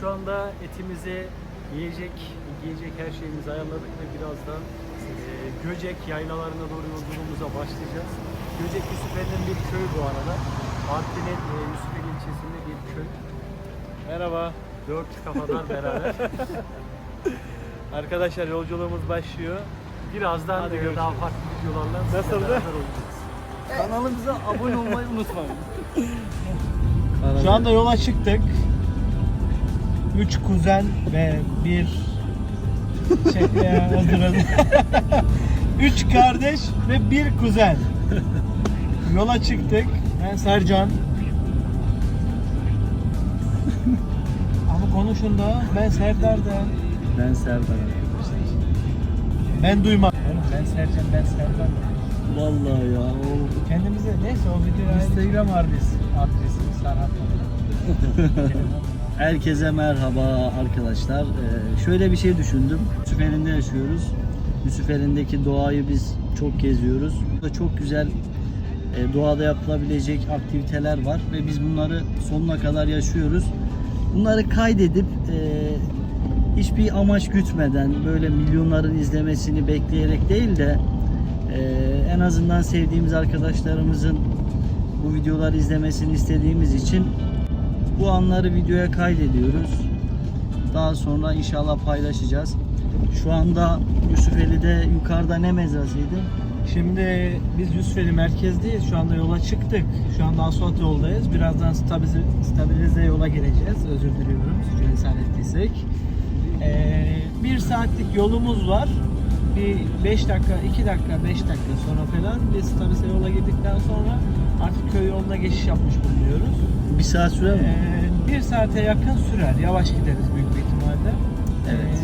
Şu anda etimizi yiyecek, giyecek her şeyimizi ayarladık ve birazdan e, Göcek yaylalarına doğru yolculuğumuza başlayacağız. Göcek Yusufeli'nin bir köyü bu arada. Artvin'in e, Yusufeli ilçesinde bir köy. Merhaba. Dört kafadan beraber. Arkadaşlar yolculuğumuz başlıyor. Birazdan Hadi e, görüşürüz. daha farklı videolarla sizle Nasıldı? beraber olacağız. Kanalımıza abone olmayı unutmayın. Şu anda yola çıktık. Üç kuzen ve bir şey ya, hazır hazır. Üç kardeş ve bir kuzen. Yola çıktık. Ben Sercan. Ama konuşun da ben Serdar'da. Ben Serdar. Ben duymam. Oğlum ben Sercan, ben Serdar. Vallahi ya. O... Kendimize neyse o videoyu Instagram adresi. Adresi Serhat. Herkese merhaba arkadaşlar. Ee, şöyle bir şey düşündüm. Yusufeli'nde yaşıyoruz. Yusufeli'ndeki doğayı biz çok geziyoruz. Burada çok güzel e, doğada yapılabilecek aktiviteler var ve biz bunları sonuna kadar yaşıyoruz. Bunları kaydedip e, hiçbir amaç gütmeden böyle milyonların izlemesini bekleyerek değil de e, en azından sevdiğimiz arkadaşlarımızın bu videoları izlemesini istediğimiz için bu anları videoya kaydediyoruz. Daha sonra inşallah paylaşacağız. Şu anda Yusufeli'de yukarıda ne mezasıydı? Şimdi biz Yusufeli merkezdeyiz. Şu anda yola çıktık. Şu anda asfalt yoldayız. Birazdan stabilize, stabilize yola gireceğiz. Özür diliyorum. Sürçülisan ettiysek. Ee, bir saatlik yolumuz var. Bir 5 dakika, 2 dakika, 5 dakika sonra falan biz stabilize yola girdikten sonra artık köy yoluna geçiş yapmış bulunuyoruz. Bir saat sürer mi? Ee, bir saate yakın sürer. Yavaş gideriz büyük bir ihtimalle. Evet.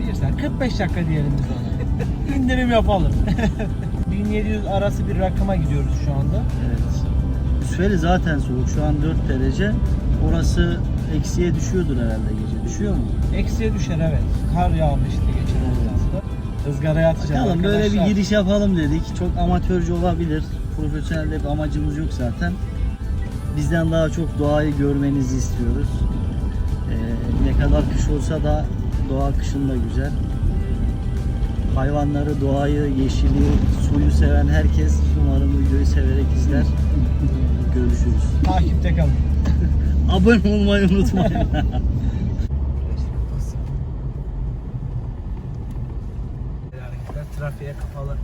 Ee, bir saat, 45 dakika diyelim biz ona. İndirim yapalım. 1700 arası bir rakama gidiyoruz şu anda. Evet. Yusufeli zaten soğuk. Şu an 4 derece. Orası eksiye düşüyordur herhalde gece. Düşüyor mu? Eksiye düşer evet. Kar yağmıştı geçen hafta. Izgaraya atacağız Bakalım böyle bir giriş yapalım dedik. Çok amatörce olabilir. Profesyonel de bir amacımız yok zaten. Bizden daha çok doğayı görmenizi istiyoruz. Ee, ne kadar kış olsa da doğa kışın da güzel. Hayvanları, doğayı, yeşili, suyu seven herkes umarım videoyu severek izler. Görüşürüz. Takipte kalın. Abone olmayı unutmayın. Trafiğe kapalı.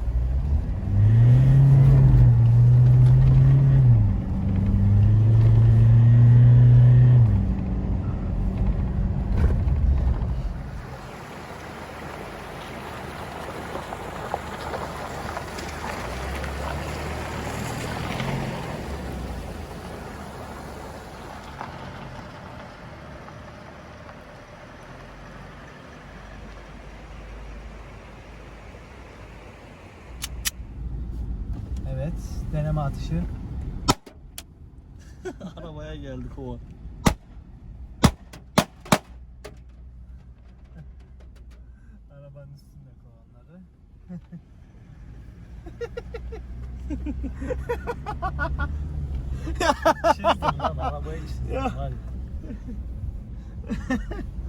Kova. Arabanın üstünde kovanları. Çizdim lan arabayı çizdim.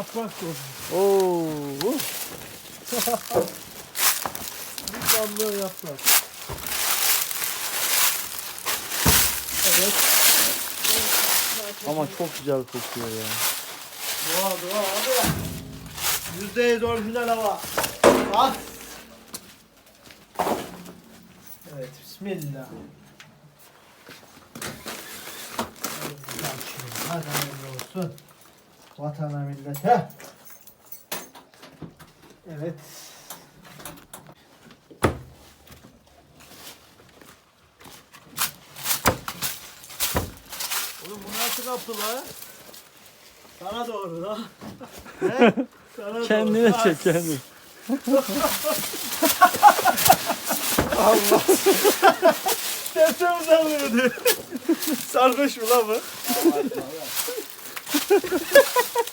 Yaprak olsun. Oo. Bir damla yaprak. Evet. Ama çok güzel kokuyor ya. Doğa doğa abi. Yüzde yüz orijinal hava. At. Evet bismillah. Hadi olsun. Vatana millete. Evet. Oğlum bu nasıl kapı la? Sana doğru la. Sana Kendine doğru. çek kendini. Allah. Sesimiz alıyordu. Sarhoş mu la bu? ハハハハ!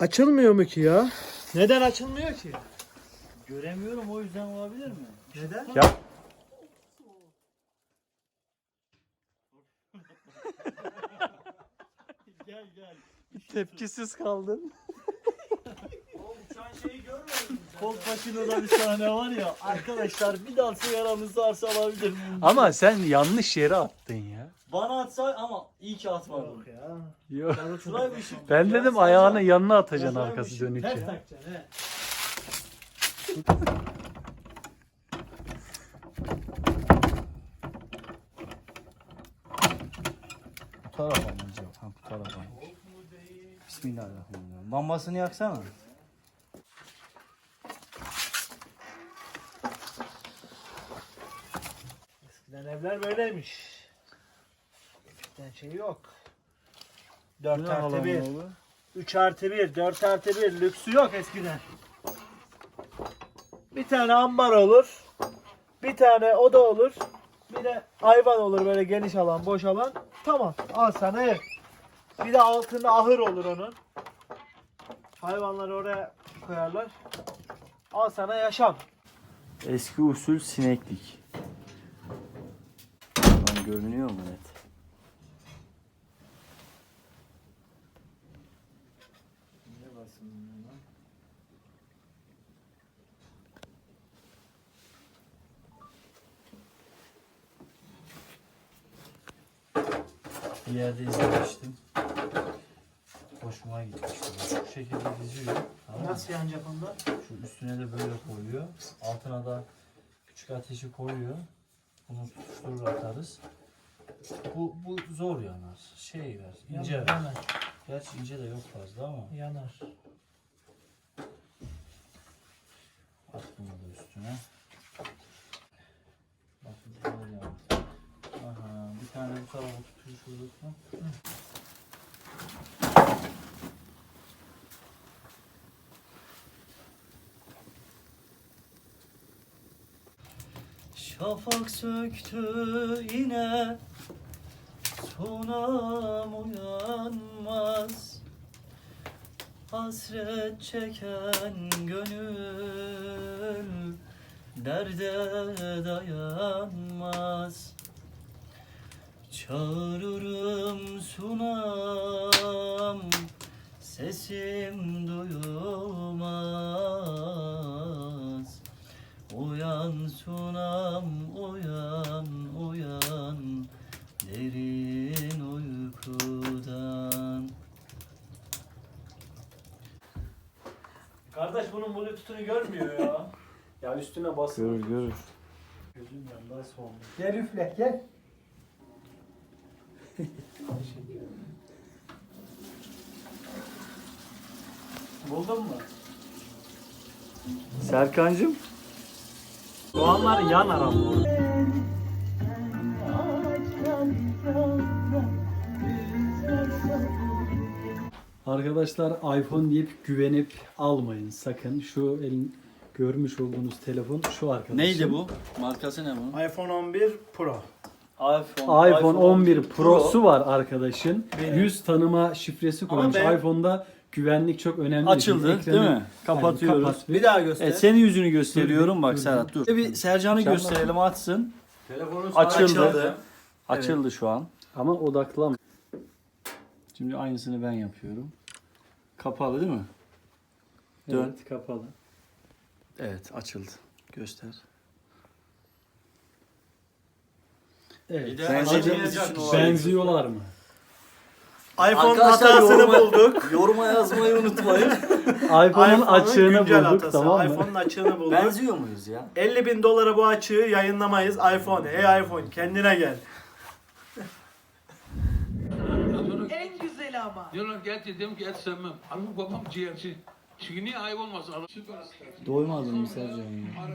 Açılmıyor mu ki ya? Neden açılmıyor ki? Göremiyorum o yüzden olabilir mi? Neden? Ya Gel gel. Tepkisiz kaldın. Uçan şeyi görmüyor musun? Kol başında da bir sahne var ya. Arkadaşlar bir daha sigaranız varsa alabilir miyim? ama sen yanlış yere attın ya. Bana atsa ama iyi ki atmadım. Yok ya. Yok. Şuraya bir ışık. Ben dedim Sercan, ayağını yanına atacaksın şuraya bir arkası ışık Ters ya. takacaksın he. Bu tarafa mı acaba? Ha bu tarafa. Bismillahirrahmanirrahim. Lambasını yaksana. Eskiden evler böyleymiş. Eskiden şey yok. Ne 4 artı alalım 1, oğlum? 3 artı 1, 4 artı 1 lüksü yok eskiden. Bir tane ambar olur. Bir tane oda olur. Bir de hayvan olur böyle geniş alan, boş alan. Tamam. Al sana ev. Bir de altında ahır olur onun. Hayvanları oraya koyarlar. Al sana yaşam. Eski usul sineklik. Lan görünüyor mu net? Bir yerde izlemiştim. Hoşuma gitmişti. Şu şekilde diziyor. Tamam mı? Nasıl yanacak onda? Şu üstüne de böyle koyuyor. Altına da küçük ateşi koyuyor. Bunu tutuşturur atarız. Bu, bu zor yanar. Şey ver. ince ver. Yanar. Gerçi ince de yok fazla ama. Yanar. At bunu da üstüne. Bak böyle yap. Aha, bir tane bu tarafa tutuyor şurada. Şafak söktü yine Sunam uyanmaz? Hasret çeken gönül Derde dayanmaz Çağırırım sunam Sesim duyulmaz Uyan sunam uyan uyan Derin uykudan Kardeş bunun bluetooth'unu görmüyor ya. Ya üstüne basın. Görür görür. Gözüm yandı son. gel üfle gel. Buldun mu? Serkancım. Soğanlar yan aram. Arkadaşlar iPhone deyip güvenip almayın sakın. Şu elin görmüş olduğunuz telefon şu arkadaşım. Neydi bu? Markası ne bunun? iPhone 11 Pro. iPhone. iPhone 11 Pro'su var arkadaşın. Benim. Yüz tanıma şifresi koymuş. ben- iPhone'da güvenlik çok önemli. Açıldı Ekranı- değil mi? Kapatıyoruz. kapat. Bir daha göster. Evet senin yüzünü gösteriyorum Dur, bak dur, Serhat dur. dur. Bir Sercan'ı Sen gösterelim atsın. Telefonun Açıldı. Açıldı şu an. Ama odaklan. Şimdi aynısını ben yapıyorum. Kapalı değil mi? Dön. Evet, kapalı. Evet açıldı. Göster. Evet. Benzediğimiz Benziyorlar mı? iPhone Arkadaşlar hatasını yoruma- bulduk. Yoruma yazmayı unutmayın. iPhone'un açığını güncel bulduk hatası. tamam mı? iPhone'un açığını bulduk. Benziyor muyuz ya? 50 bin dolara bu açığı yayınlamayız iPhone. Ey iPhone kendine gel. En güzeli ama. Diyorlar ki et yedim ki et sevmem. Halbuki babam ciğerci. Çünkü niye ayıp olmaz? Doymadın mı Sercan ya?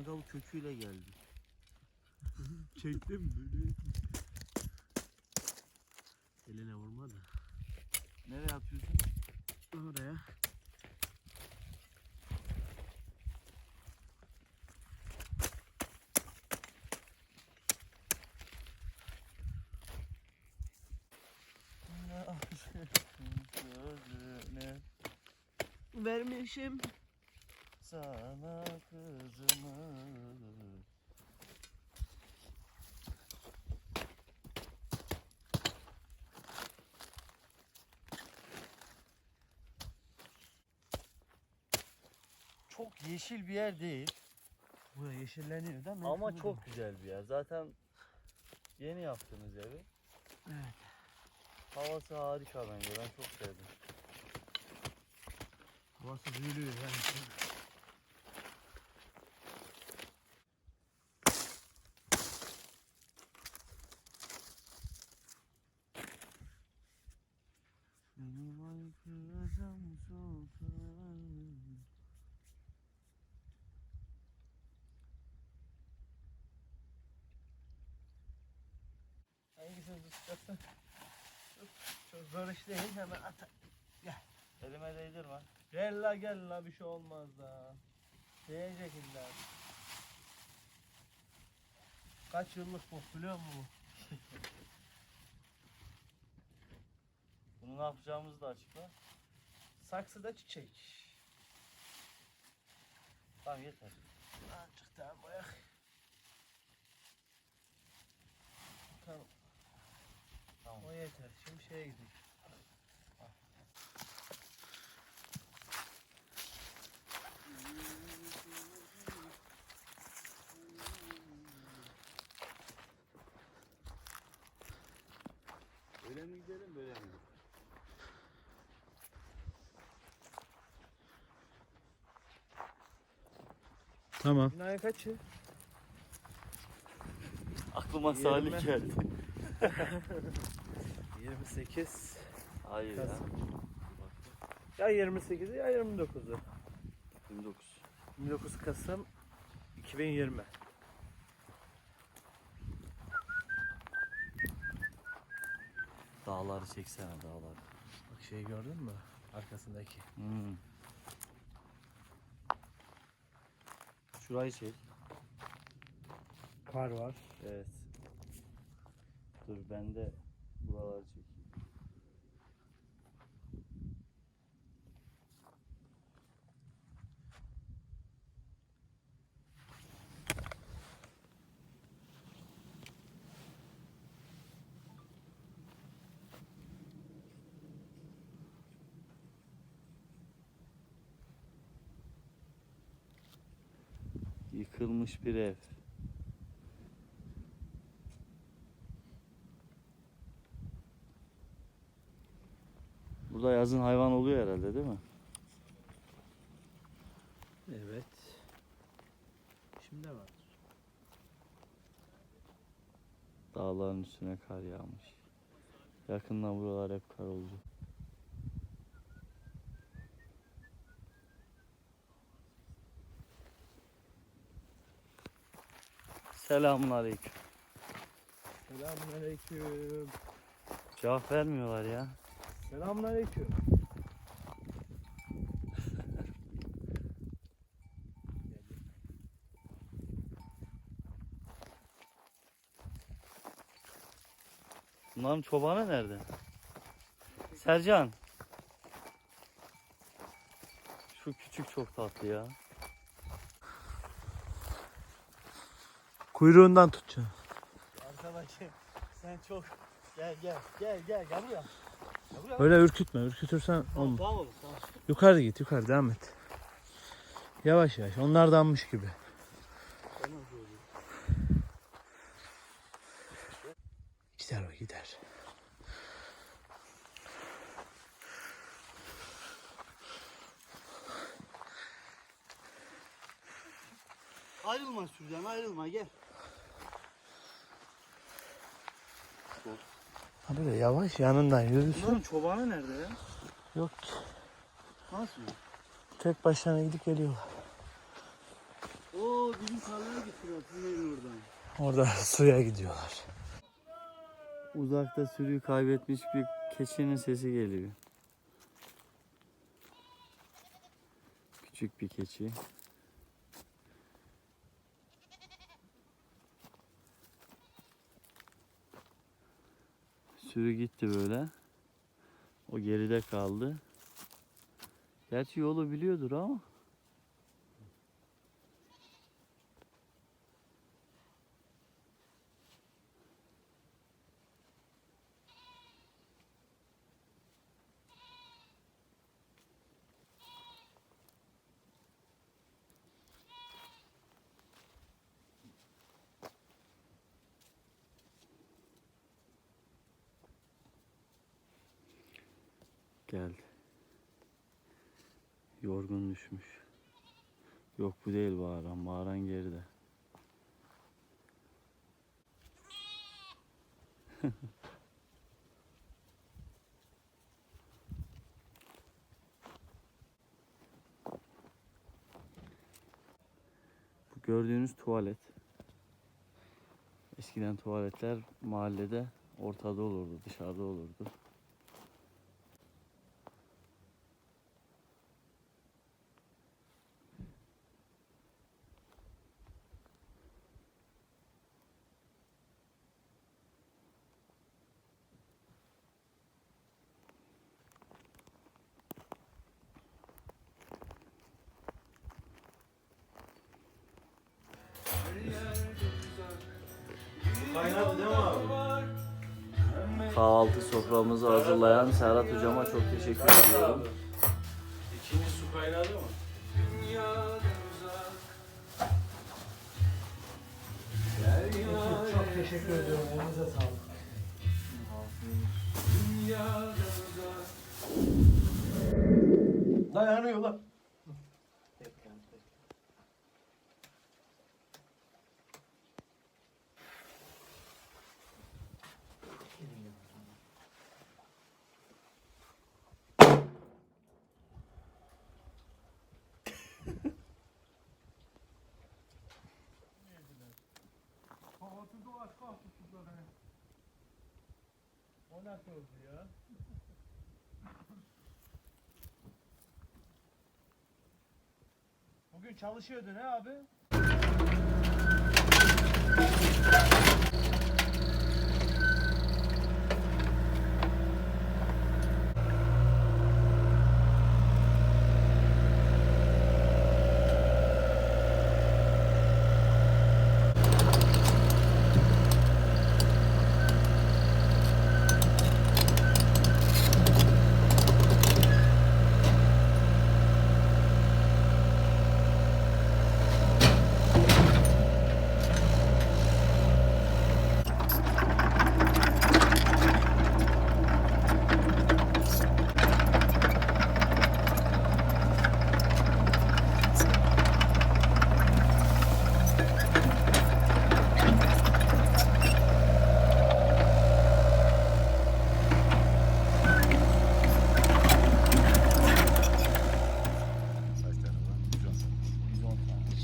Kanka bu köküyle geldi. Çektim böyle. Eline vurma da. Nereye atıyorsun? Oraya. Vermişim. Sana kızımı Çok yeşil bir yer değil Buraya yeşilleniyor değil mi? ama çok güzel bir yer. Zaten yeni yaptığınız evi. Evet. Havası harika bence. Ben çok sevdim. Havası büyülüyor yani. Benim ay kızım sultan. Tutacaksın? Çok zor iş değil hemen at. Elime değdirme. Gel la gel la bir şey olmaz da. Değecek illa. Kaç yıllık bok biliyor musun Bunu ne yapacağımızı da açıkla. bu? Saksıda çiçek. Tamam yeter. Daha koyak. Tamam. Tamam. O yeter. Şimdi şeye gidelim. Böyle mi gidelim böyle mi? Tamam. Binaya kaçı? Aklıma Salih Salih geldi. 28. Hayır ya. Ya 28'i ya 29'u. 29. 29 Kasım 2020. Dağları çeksene dağları. Bak şeyi gördün mü? Arkasındaki. Hmm. Şurayı çek. Kar var. Evet. Dur ben de buraları çekeyim. Yıkılmış bir ev. Burada yazın hayvan oluyor herhalde değil mi? Evet. Şimdi var. Dağların üstüne kar yağmış. Yakında buralar hep kar olacak. Selamun aleyküm. Selamünaleyküm. Cevap vermiyorlar ya. Selamünaleyküm. Bunların çobanı nerede? Sercan. Şu küçük çok tatlı ya. Kuyruğundan tutacaksın. Arkadaşım sen çok gel gel gel gel gel buraya. Öyle ürkütme ürkütürsen olmaz. Tamam. Yukarı git yukarı devam et. Yavaş yavaş onlardanmış gibi. Gider o gider. Ayrılma sürüden ayrılma gel. Ha böyle yavaş yanından yürüsün. Bunların çobanı nerede ya? Yok ki. Nasıl? Tek başlarına gidip geliyorlar. Oo bizim tarlaya getiriyor sizin oradan. Orada suya gidiyorlar. Uzakta sürüyü kaybetmiş bir keçinin sesi geliyor. Küçük bir keçi. Sürü gitti böyle. O geride kaldı. Gerçi yolu biliyordur ama. Geldi. Yorgun düşmüş. Yok bu değil bağıran. Bağıran geride. bu gördüğünüz tuvalet. Eskiden tuvaletler mahallede ortada olurdu, dışarıda olurdu. Teşekkür ediyorum. İkinci su kaynadı mı? Çok teşekkür ediyorum. Elinize sağlık. Dayanıyor lan. Bugün çalışıyordun he abi?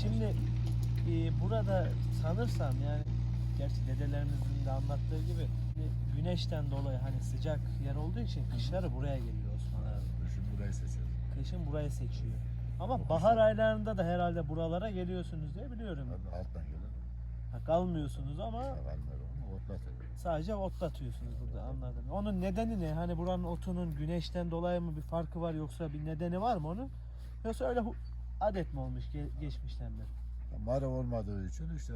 Şimdi e, burada sanırsam yani gerçi dedelerimizin de anlattığı gibi hani güneşten dolayı hani sıcak yer olduğu için kışları buraya geliyor Osman abi. Kışın burayı seçiyorum. Kışın burayı seçiyor. Ama bahar aylarında da herhalde buralara geliyorsunuz diye biliyorum. Ben alttan gelirim. Ha, kalmıyorsunuz ama sadece otlatıyorsunuz burada anladım. Onun nedeni ne? Hani buranın otunun güneşten dolayı mı bir farkı var yoksa bir nedeni var mı onun? Yoksa öyle adet mi olmuş ge- geçmişten beri? Mara olmadığı için işte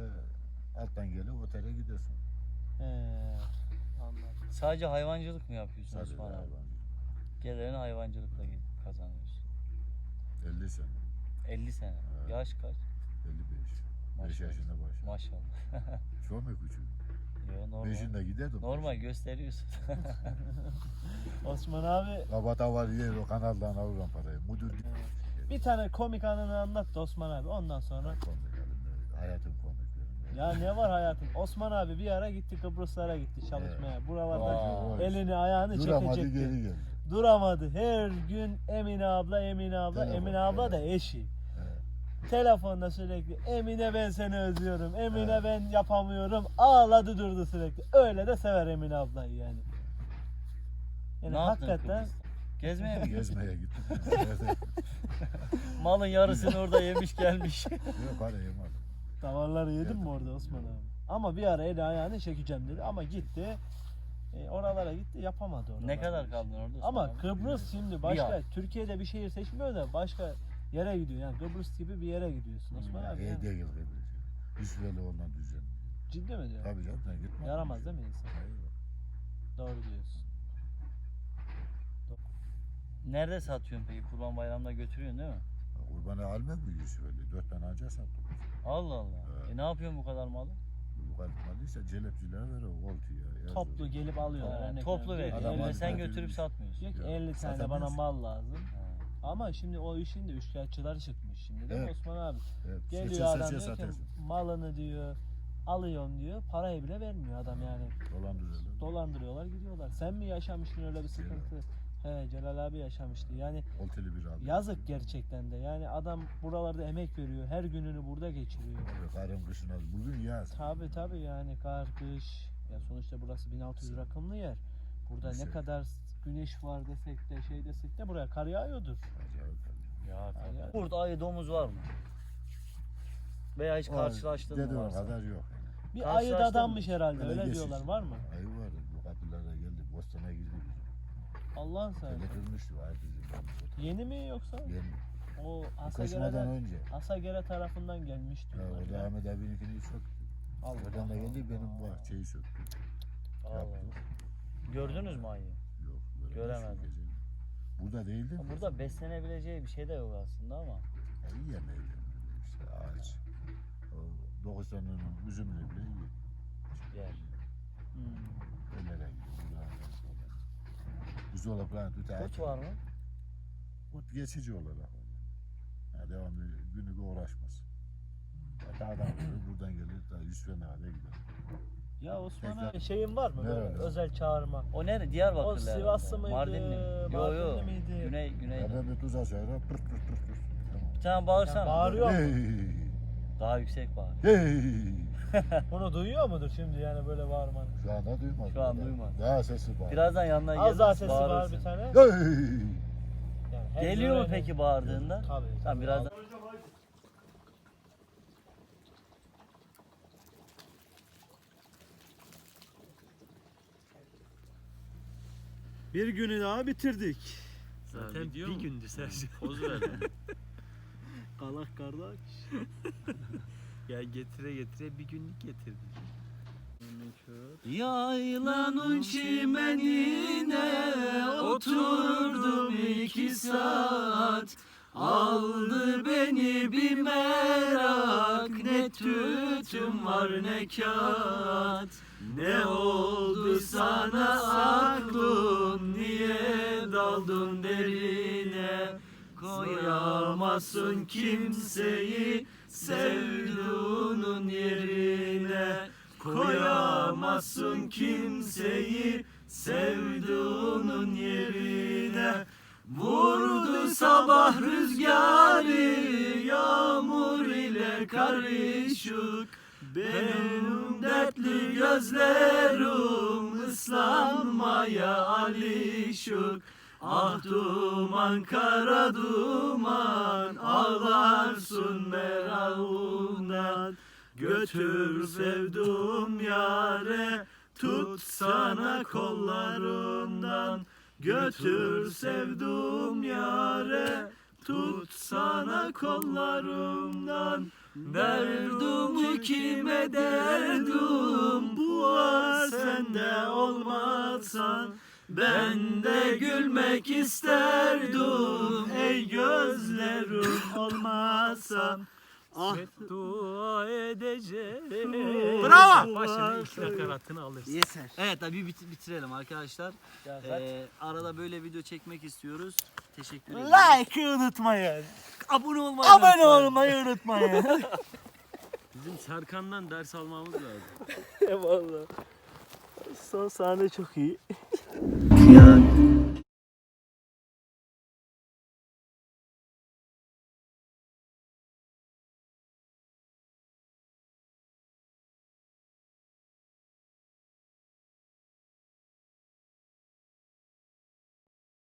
alttan gelip otele gidiyorsun. Anladım. Sadece hayvancılık mı yapıyorsun Sadece Osman abi? hayvan. Gelirini hayvancılıkla kazanıyorsun. 50 sene, 50 sene. Evet. Yaş kaç? 55. 5 Maşallah. yaşında başladım. Maşallah. Çok mu küçük? Yo, normal. Beşinde giderdim. Normal gösteriyorsun. Osman abi Kabata var yer o kanaldan alırım parayı. Müdür bir tane komik anını anlat da Osman abi ondan sonra. komik elimde. Hayatım komiklerim. Ya ne var hayatım? Osman abi bir ara gitti Kıbrıslara gitti çalışmaya. Buralarda Vay. elini ayağını Duramadı çekecekti. geri geldi. Duramadı. Her gün Emine abla, Emine abla, Telefon, Emine abla da eşi. Evet. Telefonda sürekli Emine ben seni özlüyorum. Emine Evet. ben yapamıyorum. Ağladı durdu sürekli. Öyle de sever Emine ablayı yani. Yani ne yaptın hakikaten Kıbrıs'ta? Gezmeye mi? Gezmeye gittim. Malın yarısını orada yemiş gelmiş. Yok para yemedim. Davarları yedin mi Yedim. orada Osman abi? Ama bir ara eli ayağını çekeceğim dedi ama gitti. E, oralara gitti yapamadı oralara. ne kadar kaldın orada? Osman Ama abi? Kıbrıs şimdi Bir başka ay. Türkiye'de bir şehir seçmiyor da başka yere gidiyor. Yani Kıbrıs gibi bir yere gidiyorsun Osman abi. Yani. değil Kıbrıs. Üsveli ondan düzen. Ciddi mi diyor? Tabii canım sen gitme. Yaramaz değil mi insan? Hayır. Doğru diyorsun. Nerede satıyorsun peki? Kurban bayramında götürüyorsun değil mi? Kurbanı almıyor mu Üsveli? Dört tane anca sattım. Allah Allah. Evet. E ne yapıyorsun bu kadar malı? Bu kalkmadı işte celepçilere ver o oltuya. Toplu gelip alıyorlar. Ha, örnek toplu veriyorum. veriyor. Adam aldı, sen götürmüş. götürüp satmıyorsun. Diyor ki Yok, 50 tane satamıyorsun. bana mal lazım. Ha. Ama şimdi o işin de üçkağıtçıları çıkmış şimdi değil mi Evet. Osman abi? Evet, Geliyor seçe adam seçe diyor ki malını diyor alıyorum diyor parayı bile vermiyor adam yani. Dolandırıyorlar. Dolandırıyorlar gidiyorlar. Sen mi yaşamıştın öyle bir sıkıntı? He Celal abi yaşamıştı. Yani Olteli bir abi. yazık gerçekten de. Yani adam buralarda emek veriyor. Her gününü burada geçiriyor. Tabii karın kışın az. Bugün yaz. Tabi tabi yani kar, kış. Ya sonuçta burası 1600 rakımlı yer. Burada ne kadar güneş var desek de şey desek de buraya kar yağıyordur. Acayip tabii. Ya tabii. Kurt, ayı, domuz var mı? Veya hiç O karşılaştın mı Dediğin varsa? kadar yok. Yani. Bir ayı Karşılaştın dadanmış mı? herhalde Öyle öyle diyorlar var mı? Ayı vardı. Bu kapılara geldi. Bostan'a girdi. Allah'ın sayesinde. Teletürmüştü. Ayı bizim. Yeni mi yoksa? Yeni. O Bu kaçmadan önce. Asagere tarafından gelmiş Ha, diyorlar. o da ya. Ahmet abininkini çok. Oradan da geldi benim bahçeyi söktü. Allah. Yaptı. Gördünüz mü ayıyı? Yok. göremedim Göremedim. şu gece. Burada değildi mi? Burada beslenebileceği bir şey de yok aslında ama. Ya yiyemeyiz. İşte ağaç. O 9 senenin üzümünü bile yiyor. Yer. Hmm. Öyle yiyor. Buzdolaplarını tutar. Kurt var mı? Kurt geçici olarak. Ya devamlı günlük uğraşmaz. Ya dağdan gelir, buradan gelir, da gider. Ya Osman Tekrar- abi şeyin var mı? Böyle öyle? özel çağırma. O nere? Diyarbakırlı O herhalde. Sivaslı mıydı, Mardinli mi? Yo yo. Mardinli miydi? Güney, güney. Ya ben bir tuz açarım, pırt pırt pırt pırt. Tamam. Bir tane bağırsana. Ya bağırıyor mu? Hey! Daha yüksek bağır. Hey! Bunu duyuyor mudur şimdi yani böyle bağırmanı? Şu anda duymadım. Şu an Daha- duymadı. Daha sesi var. Birazdan yanına Az daha sesi var bağırırsın. bir tane. Hey! Yani her Geliyor mu peki bağırdığında? Tabii. Tamam birazdan. Bir günü daha bitirdik. Zaten bir gündü Sercan. Poz verdim. Kalak kardeş. Ya getire getire bir günlük getirdik. Yaylanın çimenine oturdum iki saat. Aldı beni bir merak Ne tütüm var ne kağıt. Ne oldu sana aklım Niye daldın derine? Koyamazsın kimseyi Sevduğunun yerine Koyamazsın kimseyi. Sevduğunun yerine Vurdu sabah rüzgarı yağmur ile karışık. Benim dertli gözlerim ıslanmaya alışık Ah duman kara duman ağlarsın merakından Götür sevdum yare tut sana kollarımdan. Götür sevdum yare tut sana kollarımdan Derdim kime derdim bu sende olmazsan ben de gülmek isterdim ey gözlerim olmazsan Ah Dua edeceğim. Bravo! Başına ilk nakaratını alırsın. Yeter. Evet abi bit- bitirelim arkadaşlar. Ee, arada böyle video çekmek istiyoruz. Teşekkür ederim. Like unutmayın. Abone olmayı Abone unutmayın. olmayı unutmayın. Bizim Serkan'dan ders almamız lazım. Eyvallah. Son sahne çok iyi.